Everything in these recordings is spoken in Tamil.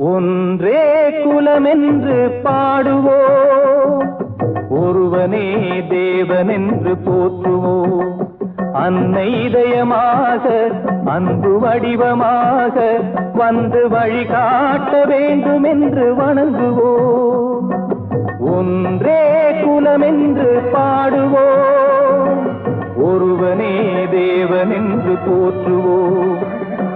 ஒன்றே குலமென்று பாடுவோம். ஒருவனே தேவனென்று போற்றுவோம். அன்னை இதயமாக அன்பு வடிவமாக வந்து வழிகாட்ட வேண்டும் என்று வணங்குவோம். ஒன்றே குலமென்று பாடுவோம். ஒருவனே தேவனென்று போற்றுவோம்.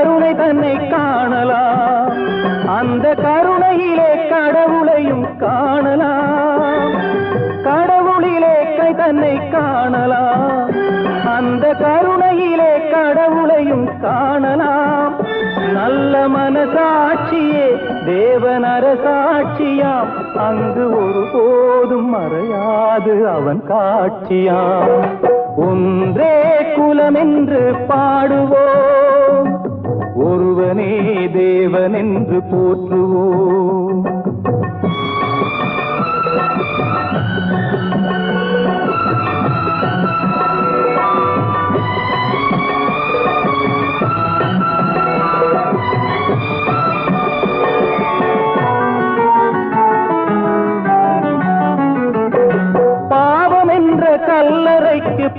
கருணை தன்னை காணலாம். அந்த கருணையிலே கடவுளையும் காணலாம். கடவுளிலே கை தன்னை காணலாம். அந்த கருணையிலே கடவுளையும் காணலாம். நல்ல மனசாட்சியே தேவனர சாட்சியாம் அங்கு ஒருபோதும் மறையாது அவன் காட்சியாம். ஒன்றே குலமென்று பாடுவோம். ஒருவனே தேவன் என்று போற்றுவோம்.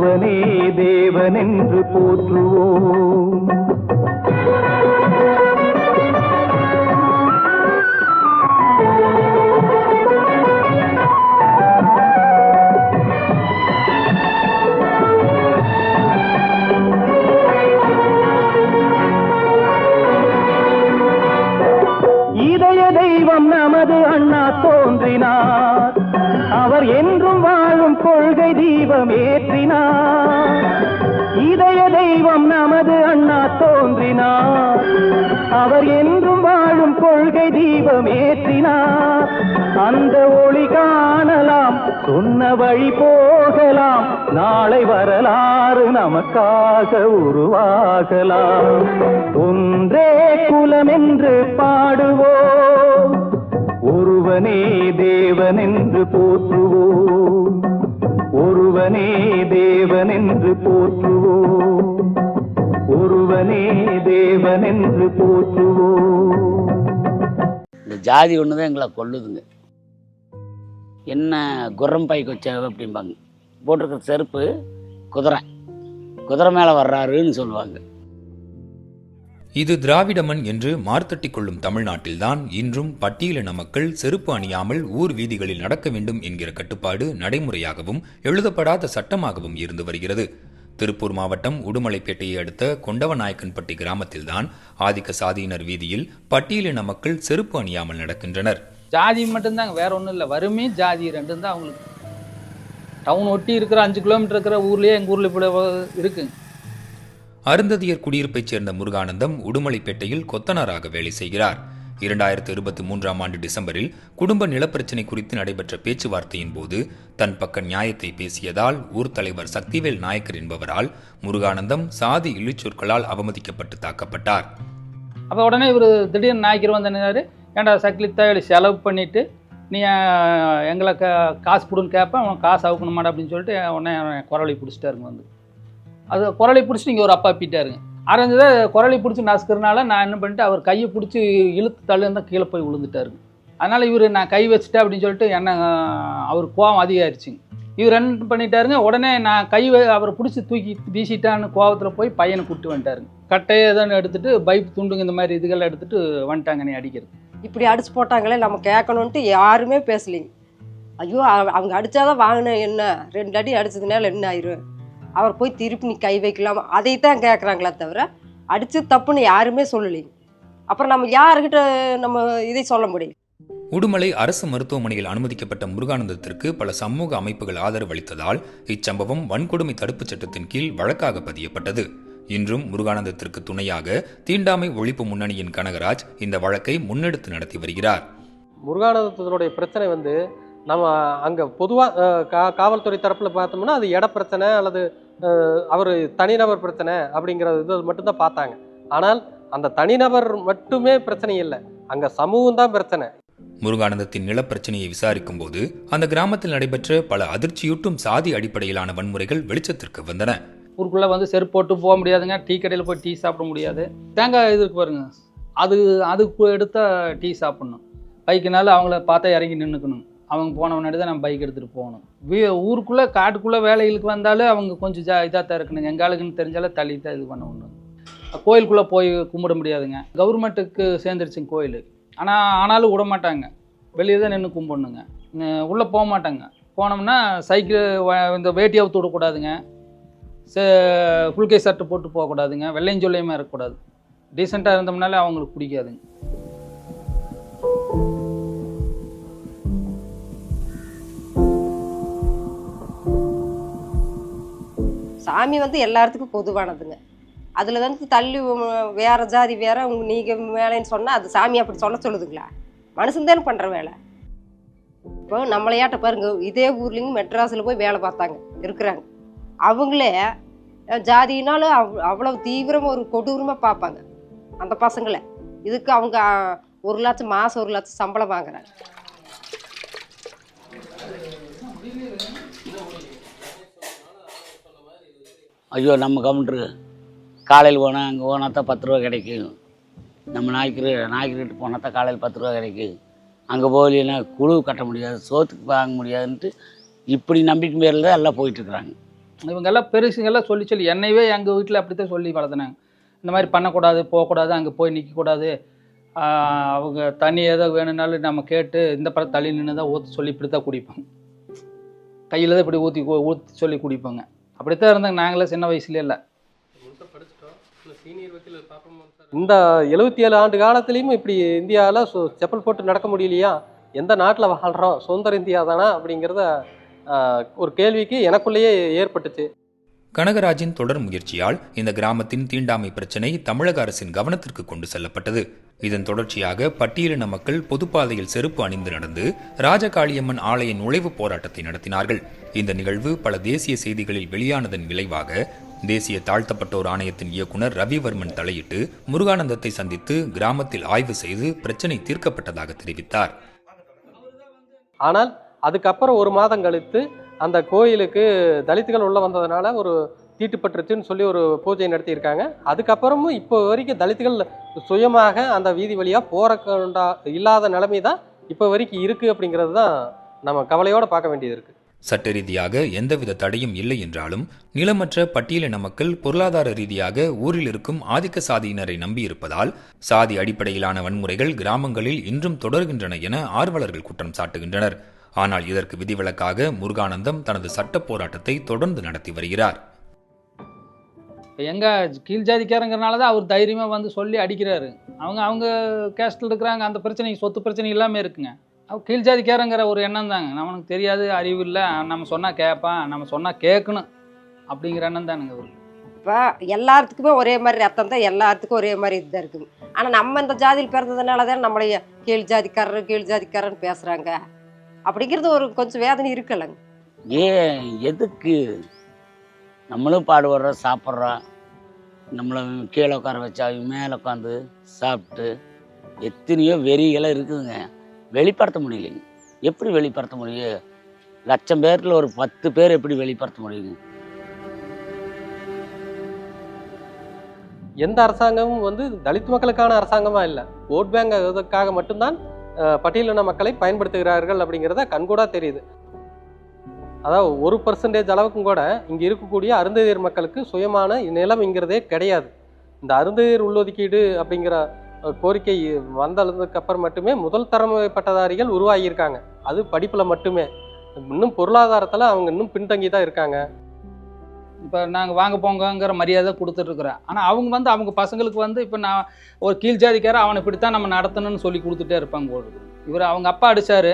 ஒருவனே தேவனென்று போற்றுவோம். இதய தெய்வம் நமது அண்ணா தோன்றினார். கொள்கை தீபம் ஏற்றினார் இதய தெய்வம் நமது அண்ணா தோன்றினார். அவர் என்றும் வாழும் கொள்கை தீபம் ஏற்றினார் அந்த ஒளி காணலாம் சொன்ன வழி போகலாம் நாளை வரலாறு நமக்காக உருவாகலாம். ஒன்றே குலம் என்று பாடுவோம் ஒருவனே தேவன் என்று போற்றுவோம். ஒருவனே தேவனென்று போற்றுவோம். ஒருவனே தேவனென்று போற்றுவோம். இந்த ஜாதி ஒன்று தான் எங்களை கொல்லுதுங்க. என்ன குரம் பைக்கு வச்ச அப்படிம்பாங்க. போட்டிருக்கிற செருப்பு குதிரை. குதிரை மேலே வர்றாருன்னு சொல்லுவாங்க. இது திராவிடமன் என்று மார்த்தட்டிக் கொள்ளும் தமிழ்நாட்டில்தான் இன்றும் பட்டியலின மக்கள் செருப்பு அணியாமல் ஊர் வீதிகளில் நடக்க வேண்டும் என்கிற கட்டுப்பாடு நடைமுறையாகவும் எழுதப்படாத சட்டமாகவும் இருந்து வருகிறது. திருப்பூர் மாவட்டம் உடுமலைப்பேட்டையை அடுத்த கொண்டவநாயக்கன்பட்டி கிராமத்தில்தான் ஆதிக்க சாதியினர் வீதியில் பட்டியலின மக்கள் செருப்பு அணியாமல் நடக்கின்றனர். ஜாதி மட்டும்தாங்க வேற ஒன்றும் இல்லை. வறுமை ஜாதி ரெண்டும் தான் அவங்களுக்கு. டவுன் ஒட்டி இருக்கிற அஞ்சு கிலோமீட்டர் இருக்கிற ஊர்லேயே எங்கள் ஊரில் இப்படி இருக்குது அருந்ததியர் குடியிருப்பைச் சேர்ந்த முருகானந்தம் உடுமலைப்பேட்டையில் கொத்தனாராக வேலை செய்கிறார். இரண்டாயிரத்து இருபத்தி மூன்றாம் ஆண்டு டிசம்பரில் குடும்ப நிலப்பிரச்சினை குறித்து நடைபெற்ற பேச்சுவார்த்தையின் போது தன் பக்க நியாயத்தை பேசியதால் ஊர் தலைவர் சக்திவேல் நாயக்கர் என்பவரால் முருகானந்தம் சாதி இழிச்சொற்களால் அவமதிக்கப்பட்டு தாக்கப்பட்டார். அப்போ உடனே இவர் திடீர்னு நாயக்கர் வந்து என்னது ஏன்டா சக்கிலி தேவையை செலவு பண்ணிட்டு நீ எங்களை காசு கொடுன்னு கேட்பேன் அவன் காசு அவுக்கணுமாடா அப்படின்னு சொல்லிட்டு உடனே அவன் குரலை பிடிச்சிட்டாருங்க வந்து. அது குரலை பிடிச்சி நீங்கள் ஒரு அப்பா பீட்டாருங்க. அரைஞ்சதை குரலை பிடிச்சி நசுக்கிறனால நான் என்ன பண்ணிட்டு அவர் கையை பிடிச்சி இழுத்து தள்ளுந்தான் தான் கீழே போய் விழுந்துட்டாருங்க. அதனால் இவர் நான் கை வச்சுட்டேன் அப்படின்னு சொல்லிட்டு என்ன அவர் கோவம் அதிகரிச்சுங்க இவர் என்ன பண்ணிட்டாருங்க உடனே நான் கை அவரை பிடிச்சி தூக்கி வீசிட்டான்னு கோவத்தில் போய் பையனை கூப்பிட்டு வந்துட்டாருங்க. கட்டையை தான் எடுத்துகிட்டு பைப் துண்டுங்க இந்த மாதிரி இதுகள்லாம் எடுத்துகிட்டு வந்துட்டாங்க நீ அடிக்கிறது இப்படி அடிச்சு போட்டாங்களே நம்ம கேட்கணுன்ட்டு யாருமே பேசலைங்க. ஐயோ அவங்க அடித்தாதான் வாங்கினேன் என்ன? ரெண்டு அடி அடிச்சதுனால என்ன ஆயிரும்? அவர் போய் திருப்பி நீ கை வைக்கலாமா? அதை தான் கேட்குறாங்களே தவிர அடிச்சு தப்புன்னு யாருமே சொல்லலைங்க அப்புறம் நம்ம யாருக்கிட்ட நம்ம இதை சொல்ல முடியும்? உடுமலை அரசு மருத்துவமனையில் அனுமதிக்கப்பட்ட முருகானந்தத்திற்கு பல சமூக அமைப்புகள் ஆதரவு அளித்ததால் இச்சம்பவம் வன்கொடுமை தடுப்புச் சட்டத்தின் கீழ் வழக்காக பதியப்பட்டது. இன்றும் முருகானந்தத்திற்கு துணையாக தீண்டாமை ஒழிப்பு முன்னணியின் கனகராஜ் இந்த வழக்கை முன்னெடுத்து நடத்தி வருகிறார். முருகானந்தத்தினுடைய பிரச்சனை வந்து நம்ம அங்கே பொதுவாக கா காவல்துறை தரப்பில் பார்த்தோம்னா அது இட பிரச்சனை அல்லது அவர் தனிநபர் பிரச்சனை அப்படிங்கிற இது மட்டும்தான் பார்த்தாங்க. ஆனால் அந்த தனிநபர் மட்டுமே பிரச்சனை இல்லை. அங்கே சமூகம் தான் பிரச்சனை. முருகானந்தத்தின் நிலப்பிரச்சனையை விசாரிக்கும் போது அந்த கிராமத்தில் நடைபெற்ற பல அதிர்ச்சியூட்டும் சாதி அடிப்படையிலான வன்முறைகள் வெளிச்சத்திற்கு வந்தன. ஊருக்குள்ளே வந்து செருப்பு போட்டு போக முடியாதுங்க. டீ கடையில் போய் டீ சாப்பிட முடியாது. தேங்காய் இது இருக்கு பாருங்க. அது அதுக்கு எடுத்தா டீ சாப்பிட்ணும். பைக்குனால அவங்கள பார்த்தா இறங்கி நின்றுக்கணும் அவங்க போன முன்னாடி தான் நம்ம பைக் எடுத்துகிட்டு போகணும். வீ ஊருக்குள்ளே காட்டுக்குள்ளே வேலைகளுக்கு வந்தாலும் அவங்க கொஞ்சம் ஜா இதாக தான் இருக்கணுங்க எங்கள் ஆளுக்குன்னு தள்ளி தான் இது பண்ண ஒன்று கோயிலுக்குள்ளே போய் கும்பிட முடியாதுங்க. கவர்மெண்ட்டுக்கு சேர்ந்துருச்சுங்க கோயில். ஆனால் ஆனாலும் விட மாட்டாங்க. வெளியே தான் நின்று கும்பிடணுங்க. உள்ளே போக மாட்டாங்க. போனோம்னா சைக்கிள் இந்த வேட்டி அவுத்து விடக்கூடாதுங்க ஃபுல் கை சட்டை போட்டு போகக்கூடாதுங்க வெள்ளையும் சொல்லையுமே இருக்கக்கூடாது டீசெண்டாக இருந்தோம்னாலே அவங்களுக்கு பிடிக்காதுங்க. சாமி வந்து எல்லாத்துக்கும் பொதுவானதுங்க. அதில் வந்து தள்ளி வேறு வேற ஜாதி வேற உங்க நீங்கள் வேலைன்னு சொன்னால் அது சாமி அப்படி சொல்ல சொல்லுதுங்களா? மனுஷன் தானே பண்ணுற வேலை. இப்போ நம்மளையாட்ட பாருங்க இதே ஊர்லேயும் மெட்ராஸில் போய் வேலை பார்த்தாங்க இருக்கிறாங்க. அவங்களே ஜாதினாலும் அவ் அவ்வளோ தீவிரமாக ஒரு கொடூரமாக பார்ப்பாங்க அந்த பசங்களை. இதுக்கு அவங்க ஒரு லட்சம் மாதம் ஒரு லட்சம் சம்பளம் வாங்குறாங்க. ஐயோ நம்ம கவுண்டரு. காலையில் போனால் அங்கே போனால் தான் பத்து ரூபா கிடைக்கும். நம்ம நாய்க்கு நாய்க்கிட்டு போனால் தான் காலையில் பத்து ரூபா கிடைக்கும். அங்கே போகலைன்னா குழு கட்ட முடியாது சோத்துக்கு வாங்க முடியாதுன்ட்டு இப்படி நம்பிக்கை பேரில் தான் எல்லாம் போயிட்டுருக்குறாங்க இவங்கெல்லாம் பெருசுங்கெல்லாம் சொல்லி சொல்லி என்னையவே எங்கள் வீட்டில் அப்படி தான் சொல்லி வளர்த்துனாங்க. இந்த மாதிரி பண்ணக்கூடாது போகக்கூடாது அங்கே போய் நிற்கக்கூடாது அவங்க தண்ணி ஏதோ வேணும்னாலும் நம்ம கேட்டு இந்த படம் தள்ளி நின்று தான் ஊற்றி சொல்லி இப்படி தான் குடிப்பாங்க. கையில் தான் இப்படி ஊற்றி ஊற்றி சொல்லி குடிப்பாங்க. அப்படித்தான் இருந்தாங்க. நாங்களே சின்ன வயசுல இல்லை. இந்த எழுபத்தி ஏழு ஆண்டு காலத்துலேயும் இப்படி இந்தியாவில் செப்பல் போட்டு நடக்க முடியலையா? எந்த நாட்டில் வாழ்கிறோம் சுதந்திர இந்தியா தானா? அப்படிங்கிறத ஒரு கேள்விக்கு எனக்குள்ளேயே ஏற்பட்டுச்சு. கனகராஜின் தொடர் முயற்சியால் இந்த கிராமத்தின் தீண்டாமை பிரச்சினை தமிழக அரசின் கவனத்திற்கு கொண்டு செல்லப்பட்டது. இதன் தொடர்ச்சியாக பட்டியலின மக்கள் பொதுப்பாதையில் செருப்பு அணிந்து நடந்து ராஜகாளியம்மன் ஆலய நுழைவு போராட்டத்தை நடத்தினார்கள். இந்த நிகழ்வு பல தேசிய செய்திகளில் வெளியானதன் விளைவாக தேசிய தாழ்த்தப்பட்டோர் ஆணையத்தின் இயக்குனர் ரவிவர்மன் தலையிட்டு முருகானந்தத்தை சந்தித்து கிராமத்தில் ஆய்வு செய்து பிரச்சினை தீர்க்கப்பட்டதாக தெரிவித்தார். ஆனால் அதுக்கப்புறம் ஒரு மாதம் கழித்து அந்த கோயிலுக்கு தலித்துகள் உள்ள வந்ததுனால ஒரு தீட்டுப்பட்டுருச்சுன்னு சொல்லி ஒரு பூஜை நடத்தியிருக்காங்க. அதுக்கப்புறமும் இப்போ வரைக்கும் தலித்துகள் சுயமாக அந்த வீதி வழியாக போறக்கண்டா இல்லாத நிலைமை தான் இப்போ வரைக்கும் இருக்குது அப்படிங்கிறது தான் நம்ம கவலையோடு பார்க்க வேண்டியது இருக்குது சட்ட ரீதியாக எந்தவித தடையும் இல்லை என்றாலும் நிலமற்ற பட்டியலின மக்கள் பொருளாதார ரீதியாக ஊரில் இருக்கும் ஆதிக்க சாதியினரை நம்பியிருப்பதால் சாதி அடிப்படையிலான வன்முறைகள் கிராமங்களில் இன்றும் தொடர்கின்றன என ஆர்வலர்கள் குற்றம் சாட்டுகின்றனர். ஆனால் இதற்கு விதிவிலக்காக முருகானந்தம் தனது சட்ட போராட்டத்தை தொடர்ந்து நடத்தி வருகிறார். இப்போ எங்கள் கீழ் ஜாதிக்காரங்கிறனால தான் அவர் தைரியமாக வந்து சொல்லி அடிக்கிறாரு. அவங்க அவங்க கேஸ்டில் இருக்கிறாங்க அந்த பிரச்சனை சொத்து பிரச்சனை இல்லாமல் இருக்குங்க. அவர் கீழ் ஜாதிக்காரங்கிற ஒரு எண்ணம் தாங்க. நம்மளுக்கு தெரியாது அறிவு இல்லை. நம்ம சொன்னால் கேட்பான் நம்ம சொன்னால் கேட்கணும் அப்படிங்கிற எண்ணம் தானுங்க அவர் இப்போ எல்லாத்துக்குமே ஒரே மாதிரி ரத்தம் தான் எல்லாத்துக்கும் ஒரே மாதிரி இதுதான் இருக்குது. ஆனால் நம்ம இந்த ஜாதியில் பிறந்ததுனால தான் நம்மளைய கீழ் ஜாதிக்காரர் கீழ் ஜாதிக்காரன்னு பேசுகிறாங்க அப்படிங்கிறது ஒரு கொஞ்சம் வேதனை இருக்குல்லங்க. ஏன் எதுக்கு? நம்மளும் பாடுபடுறோம் சாப்பிட்றோம். நம்மளை கீழே உட்கார வச்சா அவங்க மேலே உட்காந்து சாப்பிட்டு எத்தனையோ வெறிகளாக இருக்குதுங்க. வெளிப்படுத்த முடியலைங்க. எப்படி வெளிப்படுத்த முடியும் லட்சம் பேரில் ஒரு பத்து பேர் எப்படி வெளிப்படுத்த முடியுங்க எந்த அரசாங்கமும் வந்து தலித் மக்களுக்கான அரசாங்கமாக இல்லை. ஓட் பேங்க் அதற்காக மட்டும்தான் பட்டியலின மக்களை பயன்படுத்துகிறார்கள் அப்படிங்கிறத கண்கூடாக தெரியுது. அதாவது ஒரு பர்சன்டேஜ் அளவுக்கும் கூட இங்கே இருக்கக்கூடிய அருந்ததியர் மக்களுக்கு சுயமான நிலம்ங்கிறதே கிடையாது. இந்த அருந்ததியர் உள்ளொதுக்கீடு அப்படிங்கிற கோரிக்கை வந்ததுக்கு அப்புறம் மட்டுமே முதல் தரமுறை பட்டதாரிகள் உருவாகியிருக்காங்க. அது படிப்பில் மட்டுமே. இன்னும் பொருளாதாரத்தில் அவங்க இன்னும் பின்தங்கி தான் இருக்காங்க. இப்போ நாங்கள் வாங்க போங்கங்கிற மரியாதை கொடுத்துட்ருக்குறேன். ஆனால் அவங்க வந்து அவங்க பசங்களுக்கு வந்து இப்போ நான் ஒரு கீழ் ஜாதிக்காரன் அவனை இப்படித்தான் நம்ம நடத்தணும்னு சொல்லி கொடுத்துட்டே இருப்பாங்க போல இவர் அவங்க அப்பா அடித்தார்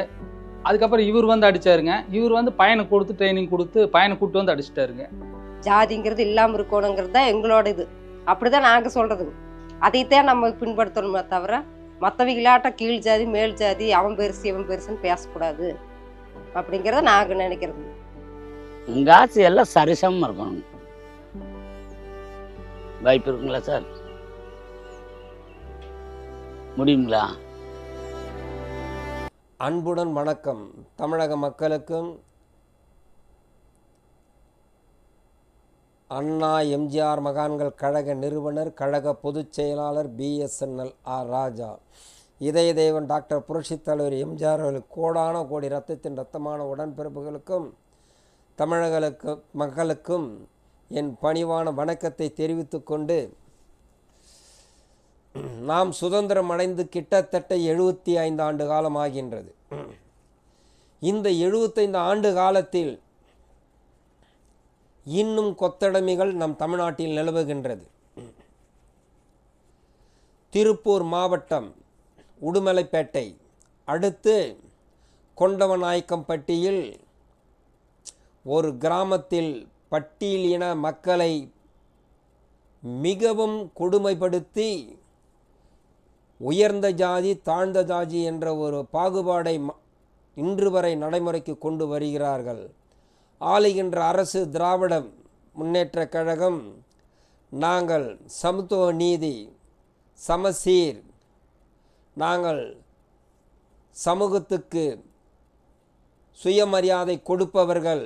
அதுக்கப்புறம் இவர் வந்து அடிச்சாருங்க. இவர் வந்து பையனை கொடுத்து ட்ரைனிங் கொடுத்து பையனை கூட்டு வந்து அடிச்சிட்டாருங்க. ஜாதிங்கிறது இல்லாமல் இருக்கணுங்கிறது தான் எங்களோட இது. அப்படிதான் நாங்கள் சொல்கிறதுங்க அதைத்தான் நம்ம பின்படுத்தணுமே தவிர மற்றவங்களாட்ட கீழ் ஜாதி மேல் ஜாதி அவன் பெருசு இவன் பெருசுன்னு பேசக்கூடாது. அப்படிங்கிறத நாங்கள் நினைக்கிறது. உங்கள் ஆசை எல்லாம் சரிசமமாக இருக்கணும் வாய்ப்பு இருக்குங்களா சார்? முடியுங்களா? அன்புடன் வணக்கம். தமிழக மக்களுக்கும் அண்ணா எம்ஜிஆர் மகான்கள் கழக நிறுவனர் கழக பொதுச் செயலாளர் பிஎஸ்என்எல் ஆர் ராஜா. இதய தேவன் டாக்டர் புரட்சித் தலைவர் எம்ஜிஆர் அவர்கள் கோடான கோடி ரத்தத்தின் ரத்தமான உடன்பிறப்புகளுக்கும் தமிழர்களுக்கு மக்களுக்கும் என் பணிவான வணக்கத்தை தெரிவித்துக்கொண்டு நாம் சுதந்திரம் அடைந்து கிட்டத்தட்ட எழுபத்தி ஐந்து ஆண்டு காலமாகின்றது. இந்த எழுபத்தைந்து ஆண்டு காலத்தில் இன்னும் கொத்தடைமைகள் நம் தமிழ்நாட்டில் நிலவுகின்றது. திருப்பூர் மாவட்டம் உடுமலைப்பேட்டை அடுத்து கொண்டவநாயக்கம்பட்டியில் ஒரு கிராமத்தில் பட்டியலின மக்களை மிகவும் கொடுமைப்படுத்தி உயர்ந்த ஜாதி தாழ்ந்த ஜாதி என்ற ஒரு பாகுபாடை ம- இன்று வரை நடைமுறைக்கு கொண்டு வருகிறார்கள். ஆளுகின்ற அரசு திராவிட முன்னேற்ற கழகம் நாங்கள் சமத்துவ நீதி சமசீர் நாங்கள் சமூகத்துக்கு சுயமரியாதை கொடுப்பவர்கள்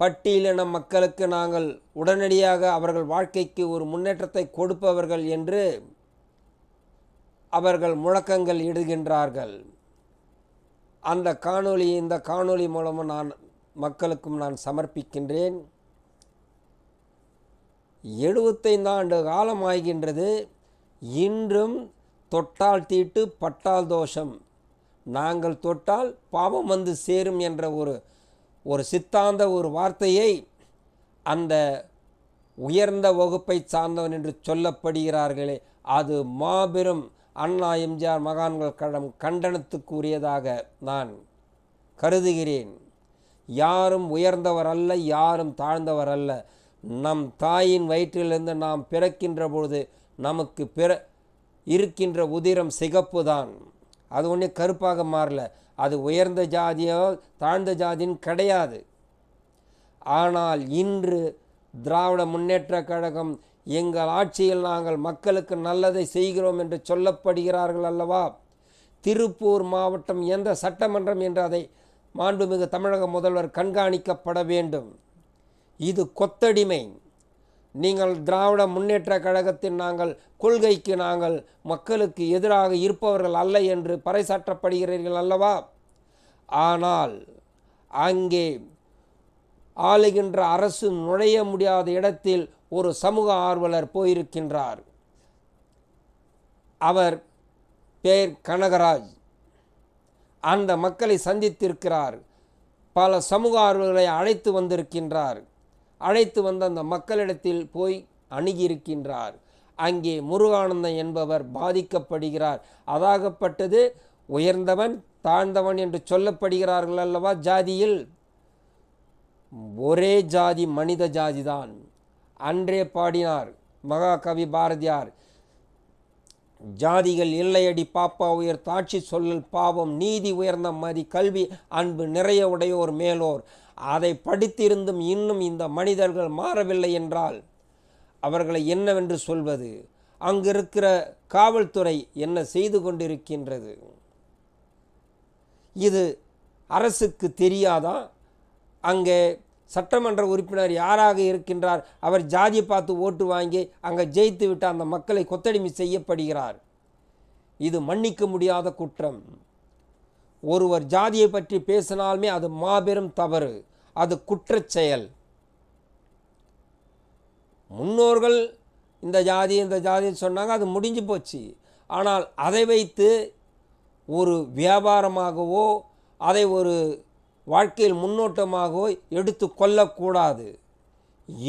பட்டியலின மக்களுக்கு நாங்கள் உடனடியாக அவர்கள் வாழ்க்கைக்கு ஒரு முன்னேற்றத்தை கொடுப்பவர்கள் என்று அவர்கள் முழக்கங்கள் இடுகின்றார்கள். அந்த காணொளி இந்த காணொளி மூலமாக நான் மக்களுக்கும் நான் சமர்ப்பிக்கின்றேன். எழுபத்தைந்து ஆண்டு காலம் ஆகின்றது. இன்றும் தொட்டால் தீட்டு பட்டால் தோஷம். நாங்கள் தொட்டால் பாவம் வந்து சேரும் என்ற ஒரு ஒரு சித்தாந்த ஒரு வார்த்தையை அந்த உயர்ந்த வகுப்பை சார்ந்தவன் என்று சொல்லப்படுகிறார்களே அது மாபெரும் அண்ணா எம்ஜிஆர் மகான்கள் கழகம் கண்டனத்துக்குரியதாக நான் கருதுகிறேன். யாரும் உயர்ந்தவர் அல்ல யாரும் தாழ்ந்தவர் அல்ல. நம் தாயின் வயிற்றிலிருந்து நாம் பிறக்கின்ற பொழுது நமக்கு பிற இருக்கின்ற உதிரம் சிகப்பு தான் அது ஒன்றே கருப்பாக மாறல. அது உயர்ந்த ஜாதியோ தாழ்ந்த ஜாதின்னு கிடையாது. ஆனால் இன்று திராவிட முன்னேற்றக் கழகம் எங்கள் ஆட்சியில் நாங்கள் மக்களுக்கு நல்லதை செய்கிறோம் என்று சொல்லப்படுகிறார்கள் அல்லவா? திருப்பூர் மாவட்டம் எந்த சட்டமன்றம் என்று அதை மாண்புமிகு தமிழக முதல்வர் கண்காணிக்கப்பட வேண்டும். இது கொத்தடிமை. நீங்கள் திராவிட முன்னேற்ற கழகத்தின் நாங்கள் கொள்கைக்கு நாங்கள் மக்களுக்கு எதிராக இருப்பவர்கள் அல்ல என்று பறைசாற்றப்படுகிறீர்கள் அல்லவா? ஆனால் அங்கே ஆளுகின்ற அரசு நுழைய முடியாத இடத்தில் ஒரு சமூக ஆர்வலர் போயிருக்கின்றார். அவர் பேர் கனகராஜ். அந்த மக்களை சந்தித்திருக்கிறார். பல சமூக ஆர்வலர்களை அழைத்து வந்திருக்கின்றார். அழைத்து வந்த அந்த மக்களிடத்தில் போய் அணுகியிருக்கின்றார். அங்கே முருகானந்தன் என்பவர் பாதிக்கப்படுகிறார். அதாகப்பட்டது உயர்ந்தவன் தாழ்ந்தவன் என்று சொல்லப்படுகிறார்கள் அல்லவா ஜாதியில்? ஒரே ஜாதி மனித ஜாதிதான். அன்றே பாடினார். மகாகவி பாரதியார் ஜாதிகள் இல்லையடி பாப்பா உயர் தாட்சி சொல்லல் பாவம் நீதி உயர்ந்த மதி கல்வி அன்பு நிறைய உடையோர் மேலோர். அதை படித்திருந்தும் இன்னும் இந்த மனிதர்கள் மாறவில்லை என்றால் அவர்களை என்னவென்று சொல்வது? அங்கிருக்கிற காவல்துறை என்ன செய்து கொண்டிருக்கின்றது? இது அரசுக்கு தெரியாதா? அங்கே சட்டமன்ற உறுப்பினர் யாராக இருக்கின்றார்? அவர் ஜாதியை பார்த்து ஓட்டு வாங்கி அங்கே ஜெயித்து விட்டு அந்த மக்களை கொத்தடிமை செய்யப்படுகிறார். இது மன்னிக்க முடியாத குற்றம். ஒருவர் ஜாதியை பற்றி பேசினாலுமே அது மாபெரும் தவறு. அது குற்றச் செயல். முன்னோர்கள் இந்த ஜாதி இந்த ஜாதின்னு சொன்னாங்க அது முடிஞ்சு போச்சு. ஆனால் அதை வைத்து ஒரு வியாபாரமாகவோ அதை ஒரு வாழ்க்கையில் முன்னோட்டமாக எடுத்து கொள்ளக்கூடாது.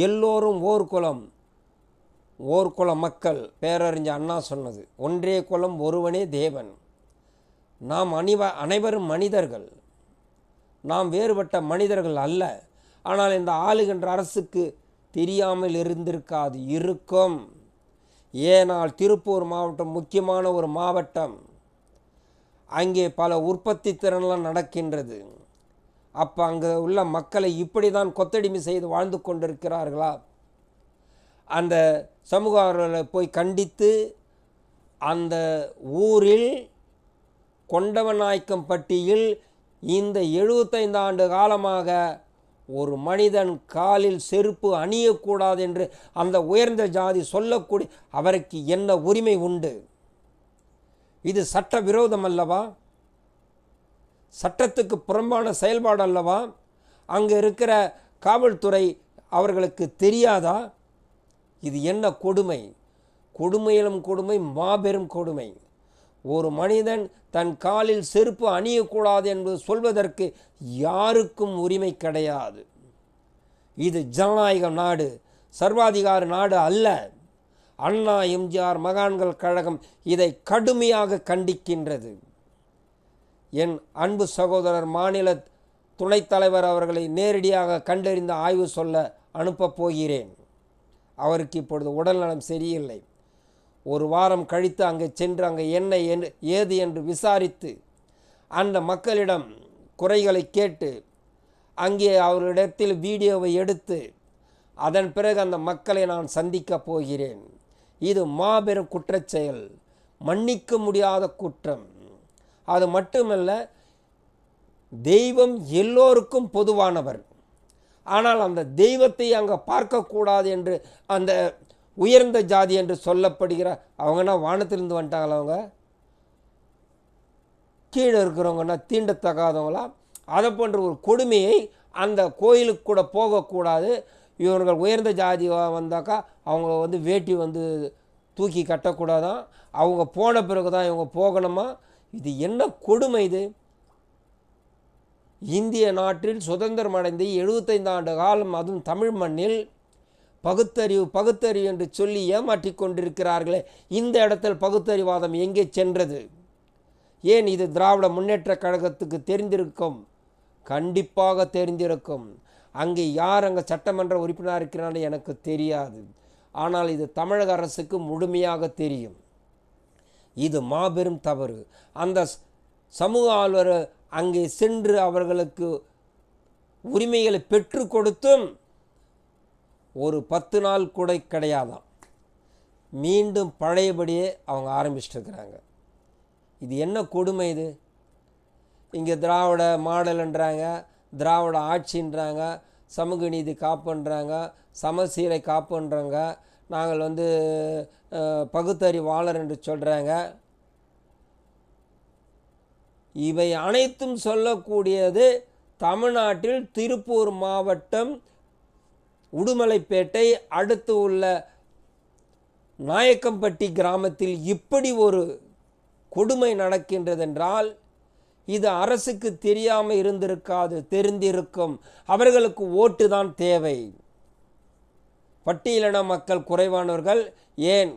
எல்லோரும் ஓர் குலம் ஓர் குல மக்கள். பேரறிஞர் அண்ணா சொன்னது ஒன்றே குலம் ஒருவனே தேவன். நாம் அணிவ அனைவரும் மனிதர்கள். நாம் வேறுபட்ட மனிதர்கள் அல்ல. ஆனால் இந்த ஆளுகின்ற அரசுக்கு தெரியாமல் இருந்திருக்காது இருக்கும். ஏனால் திருப்பூர் மாவட்டம் முக்கியமான ஒரு மாவட்டம். அங்கே பல உற்பத்தி திறன்லாம் நடக்கின்றது. அப்போ அங்கே உள்ள மக்களை இப்படி தான் கொத்தடிமை செய்து வாழ்ந்து கொண்டிருக்கிறார்களா? அந்த சமூக போய் கண்டித்து அந்த ஊரில் கொண்டவநாயக்கம்பட்டியில் இந்த எழுபத்தைந்து ஆண்டு காலமாக ஒரு மனிதன் காலில் செருப்பு அணியக்கூடாது என்று அந்த உயர்ந்த ஜாதி சொல்லக்கூடிய அவருக்கு என்ன உரிமை உண்டு? இது சட்ட விரோதம் அல்லவா? சட்டத்துக்கு புறம்பான செயல்பாடு அல்லவா? அங்கே இருக்கிற காவல்துறை அவர்களுக்கு தெரியாதா? இது என்ன கொடுமை? கொடுமையிலும் கொடுமை மாபெரும் கொடுமை. ஒரு மனிதன் தன் காலில் செருப்பு அணியக்கூடாது என்பது சொல்வதற்கு யாருக்கும் உரிமை கிடையாது. இது ஜனநாயக நாடு சர்வாதிகார நாடு அல்ல. அண்ணா எம்ஜிஆர் மகான்கள் கழகம் இதை கடுமையாக கண்டிக்கின்றது. என் அன்பு சகோதரர் மாநில துணைத் தலைவர் அவர்களை நேரடியாக கண்டறிந்து ஆய்வு சொல்ல அனுப்பப் போகிறேன். அவருக்கு இப்பொழுது உடல்நலம் சரியில்லை. ஒரு வாரம் கழித்து அங்கே சென்று அங்கே என்ன என்று ஏது என்று விசாரித்து அந்த மக்களிடம் குறைகளை கேட்டு அங்கே அவரிடத்தில் வீடியோவை எடுத்து அதன் பிறகு அந்த மக்களை நான் சந்திக்கப் போகிறேன். இது மாபெரும் குற்றச்செயல் மன்னிக்க முடியாத குற்றம். அது மட்டுமல்ல தெய்வம் எல்லோருக்கும் பொதுவானவர். ஆனால் அந்த தெய்வத்தை அங்கே பார்க்கக்கூடாது என்று அந்த உயர்ந்த ஜாதி என்று சொல்லப்படுகிற அவங்கன்னா வானத்திலிருந்து வந்துட்டாங்களா அவங்க? கீழே இருக்கிறவங்கன்னா தீண்டத்தகாதவங்களா? அதை போன்ற ஒரு கொடுமையை அந்த கோயிலுக்கு கூட போகக்கூடாது. இவர்கள் உயர்ந்த ஜாதி வந்தாக்கா அவங்க வந்து வேட்டி வந்து தூக்கி கட்டக்கூடாதான். அவங்க போன பிறகு தான் இவங்க போகணுமா? இது என்ன கொடுமை இது? இந்திய நாட்டில் சுதந்திரம் அடைந்து எழுபத்தைந்து ஆண்டு காலம் அதுவும் தமிழ் மண்ணில் பகுத்தறிவு பகுத்தறிவு என்று சொல்லி ஏமாற்றி கொண்டிருக்கிறார்களே. இந்த இடத்தில் பகுத்தறிவாதம் எங்கே சென்றது? ஏன் இது திராவிட முன்னேற்ற கழகத்துக்கு தெரிந்திருக்கும்? கண்டிப்பாக தெரிந்திருக்கும். அங்கே யார் அங்கே சட்டமன்ற உறுப்பினர் இருக்கிறான்னு எனக்கு தெரியாது. ஆனால் இது தமிழக அரசுக்கு முழுமையாக தெரியும். இது மாபெரும் தவறு. அந்த ஸ்- சமூக ஆள்வர் அங்கே சென்று அவர்களுக்கு உரிமைகளை பெற்று கொடுத்தும் ஒரு பத்து நாள் கூட கிடையாதாம். மீண்டும் பழையபடியே அவங்க ஆரம்பிச்சிட்ருக்கிறாங்க இது என்ன கொடுமை இது? இங்கே திராவிட மாடல்ன்றாங்க திராவிட ஆட்சின்றாங்க சமூக நீதி காப்புன்றாங்க சமசீரை காப்புன்றாங்க நாங்கள் வந்து பகுத்தறிவாளர் என்று சொல்கிறாங்க இவை அனைத்தும் சொல்லக்கூடியது தமிழ்நாட்டில் திருப்பூர் மாவட்டம் உடுமலைப்பேட்டை அடுத்து உள்ள நாயக்கம்பட்டி கிராமத்தில் இப்படி ஒரு கொடுமை நடக்கின்றதென்றால் இது அரசுக்கு தெரியாமல் இருந்திருக்காது தெரிந்திருக்கும். அவர்களுக்கு ஓட்டு தான் தேவை. பட்டியலின மக்கள் குறைவானவர்கள் ஏன்?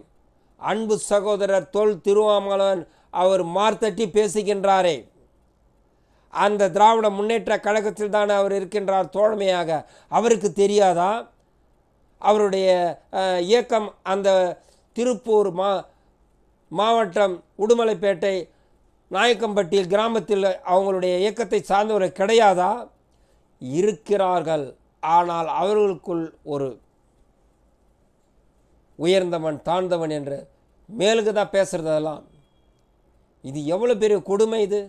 அன்பு சகோதரர் தொல் திருவாமலன் அவர் மார்த்தட்டி பேசுகின்றாரே. அந்த திராவிட முன்னேற்ற கழகத்தில் தானே அவர் இருக்கின்றார் தோழமையாக. அவருக்கு தெரியாதா? அவருடைய இயக்கம் அந்த திருப்பூர் மா மாவட்டம் உடுமலைப்பேட்டை நாயக்கம்பட்டியில் கிராமத்தில் அவங்களுடைய இயக்கத்தை சார்ந்தவர்கள் கிடையாதா? இருக்கிறார்கள். ஆனால் அவர்களுக்குள் ஒரு உயர்ந்தவன் தாழ்ந்தவன் என்று மேலுக்கு தான் பேசுகிறதெல்லாம் இது எவ்வளோ பெரிய கொடுமை இது?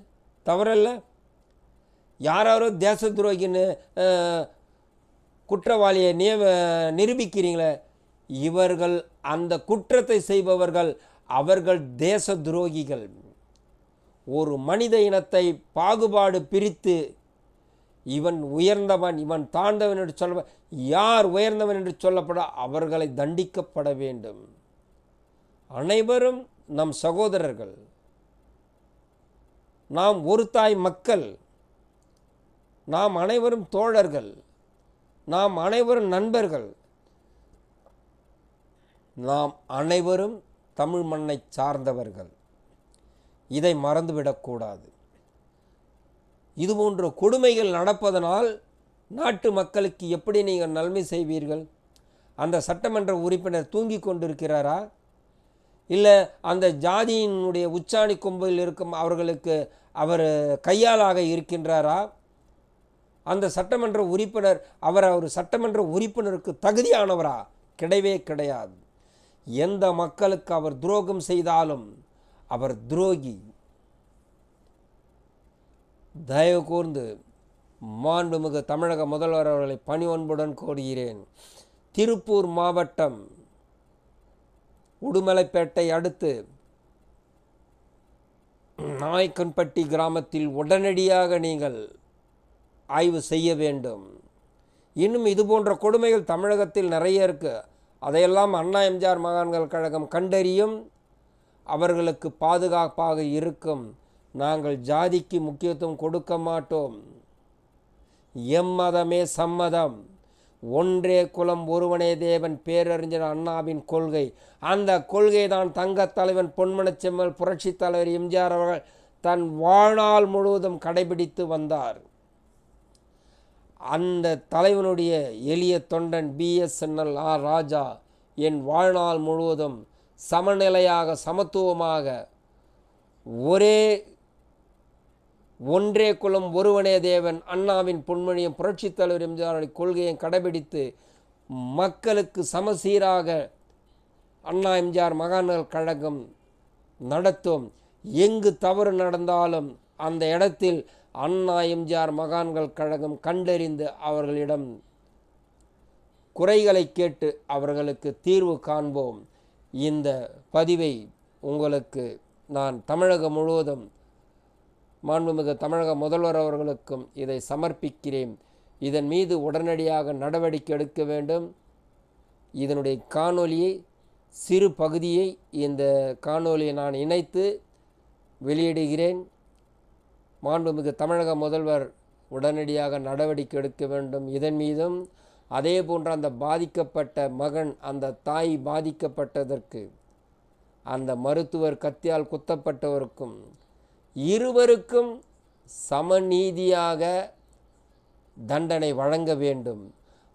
தவறல்ல. யாராரோ தேச துரோகின்னு குற்றவாளியை நியம நிரூபிக்கிறீங்களே இவர்கள் அந்த குற்றத்தை செய்பவர்கள் அவர்கள் தேச துரோகிகள். ஒரு மனித இனத்தை பாகுபாடு பிரித்து இவன் உயர்ந்தவன் இவன் தாழ்ந்தவன் என்று சொல்ல யார் உயர்ந்தவன் என்று சொல்லப்பட அவர்களை தண்டிக்கப்பட வேண்டும். அனைவரும் நம் சகோதரர்கள். நாம் ஒரு தாய் மக்கள். நாம் அனைவரும் தோழர்கள். நாம் அனைவரும் நண்பர்கள். நாம் அனைவரும் தமிழ் மண்ணை சார்ந்தவர்கள். இதை மறந்துவிடக்கூடாது. இதுபோன்ற கொடுமைகள் நடப்பதனால் நாட்டு மக்களுக்கு எப்படி நீங்கள் நன்மை செய்வீர்கள்? அந்த சட்டமன்ற உறுப்பினர் தூங்கி கொண்டிருக்கிறாரா? இல்லை அந்த ஜாதியினுடைய உச்சாணி கொம்பில் இருக்கும் அவர்களுக்கு அவர் கையாளாக இருக்கின்றாரா? அந்த சட்டமன்ற உறுப்பினர் அவர் அவர் சட்டமன்ற உறுப்பினருக்கு தகுதியானவரா? கிடையவே கிடையாது. எந்த மக்களுக்கு அவர் துரோகம் செய்தாலும் அவர் துரோகி தயவு கூர்ந்து மாண்புமிகு தமிழக முதல்வர் அவர்களை பணி ஒன்புடன் கோருகிறேன். திருப்பூர் மாவட்டம் உடுமலைப்பேட்டை அடுத்து நாய்க்கன்பட்டி கிராமத்தில் உடனடியாக நீங்கள் ஆய்வு செய்ய வேண்டும். இன்னும் இது போன்ற கொடுமைகள் தமிழகத்தில் நிறைய இருக்கு. அதையெல்லாம் அண்ணா எம்ஜிஆர் மகான்கள் கழகம் கண்டறியும். அவர்களுக்கு பாதுகாப்பாக இருக்கும். நாங்கள் ஜாதிக்கு முக்கியத்துவம் கொடுக்க மாட்டோம். எம்மதமே சம்மதம். ஒன்றே குலம் ஒருவனே தேவன் பேரறிஞர் அண்ணாவின் கொள்கை. அந்த கொள்கை தான் தங்கத் தலைவன் பொன்மனச்செம்மல் புரட்சித் தலைவர் எம்ஜிஆர் அவர்கள் தன் வாழ்நாள் முழுவதும் கடைபிடித்து வந்தார். அந்த தலைவனுடைய எளிய தொண்டன் பிஎஸ்என்எல் ஆர் ராஜா என் வாழ்நாள் முழுவதும் சமநிலையாக சமத்துவமாக ஒரே ஒன்றே குலம் ஒருவனே தேவன் அண்ணாவின் பொன்மொழியும் புரட்சித் தலைவர் எம்ஜிஆருடைய கொள்கையை கடைபிடித்து மக்களுக்கு சமசீராக அண்ணா எம்ஜிஆர் மகான்கள் கழகம் நடத்தும். எங்கு தவறு நடந்தாலும் அந்த இடத்தில் அண்ணா எம்ஜிஆர் மகான்கள் கழகம் கண்டறிந்து அவர்களிடம் குறைகளை கேட்டு அவர்களுக்கு தீர்வு காண்போம். இந்த பதிவை உங்களுக்கு நான் தமிழகம் முழுவதும் மாண்புமிகு தமிழக முதல்வர் அவர்களுக்கும் இதை சமர்ப்பிக்கிறேன். இதன் மீது உடனடியாக நடவடிக்கை எடுக்க வேண்டும். இதனுடைய காணொளியை சிறு பகுதியை இந்த காணொலியை நான் இணைத்து வெளியிடுகிறேன். மாண்புமிகு தமிழக முதல்வர் உடனடியாக நடவடிக்கை எடுக்க வேண்டும். இதன் மீதும் அதே போன்ற அந்த பாதிக்கப்பட்ட மகன் அந்த தாய் பாதிக்கப்பட்டதற்கு அந்த மருத்துவர் கத்தியால் குத்தப்பட்டவருக்கும் இருவருக்கும் சமநீதியாக தண்டனை வழங்க வேண்டும்.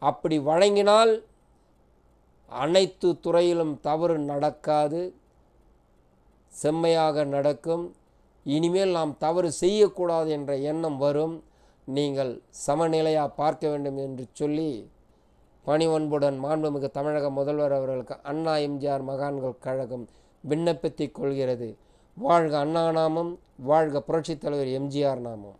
அப்படி வழங்கினால் அனைத்து துறையிலும் தவறு நடக்காது. செம்மையாக நடக்கும். இனிமேல் நாம் தவறு செய்யக்கூடாது என்ற எண்ணம் வரும். நீங்கள் சமநிலையாக பார்க்க வேண்டும் என்று சொல்லி பணிவன்புடன் மாண்புமிகு தமிழக முதல்வர் அவர்களுக்கு அண்ணா எம்ஜிஆர் மகான்கள் கழகம் விண்ணப்பித்துக் கொள்கிறது. வாழ்க அண்ணா நாமம் வாழ்க புரட்சித் தலைவர் எம்ஜிஆர் நாமம்.